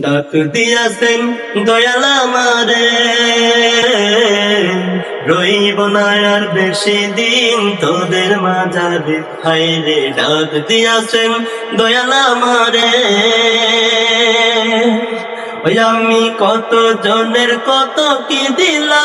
ডাক দিয়াছেন দয়াল আমারে। রইব না আর বেশি দিন তোদের মাঝারে। হাইরে ডাক দিয়াছেন দয়াল আমারে। ওই আমি কত জনের কত কি দিলাম?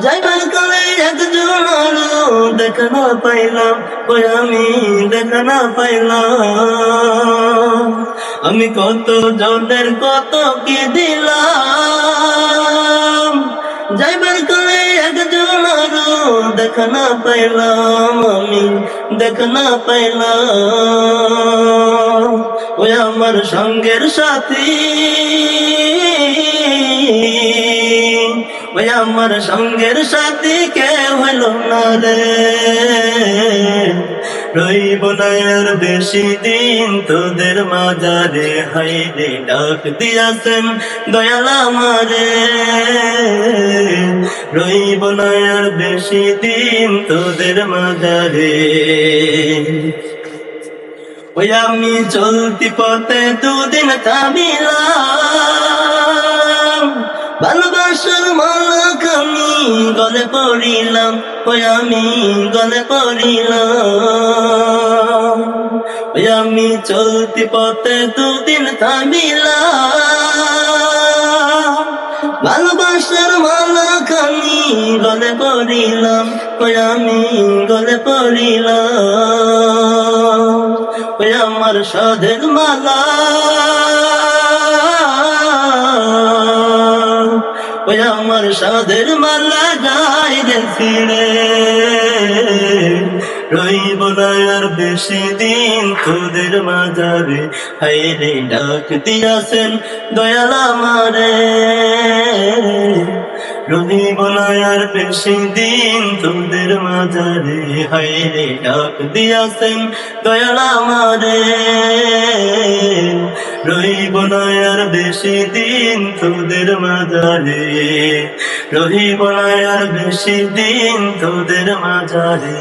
যাইবার কালে একজন দেখা না পাইলাম। ওই আমি দেখা না পাইলাম। আমি কত জনের কত কি দিলাম? যাইবার কালে একজন আলো দেখা না পাইলাম আমি, দেখা না পাইলাম। ওই আমার সঙ্গের সাথী। ওই আমার সঙ্গের সাথী কে হলো না রে। রইব না বেশি দিন তোদের মাজারে, হাইরে ডাক দিয়াছেন দয়াল আমারে। রইব না বেশি দিন তোদের মাজারে। ওই আমি চলতি পথে দুদিন থামিলাম, ভালোবাসার মালাক আমি গলে পড়িলাম, ওই আমি গলে পড়িলাম। আমি চলতি পথে দুদিন থামিলাম। ভালোবাসার মালাক আমি গলে পড়িলাম, ওই আমি গলে পড়িলাম। ওই আমার সাধের মালা। ওই আমার সাধের মালা যাই রে রইব না আর বেশি দিন তোদের মাজারে হাইরে ডাক দিয়াছেন দয়াল আমারে। রইব না আর বেশি দিন তোদের মাজারে হাইরে ডাক দিয়াছেন দয়াল আমারে। আর বেশি দিন তোদের মাজারে রহিব না বেশি দিন তোদের মাজারে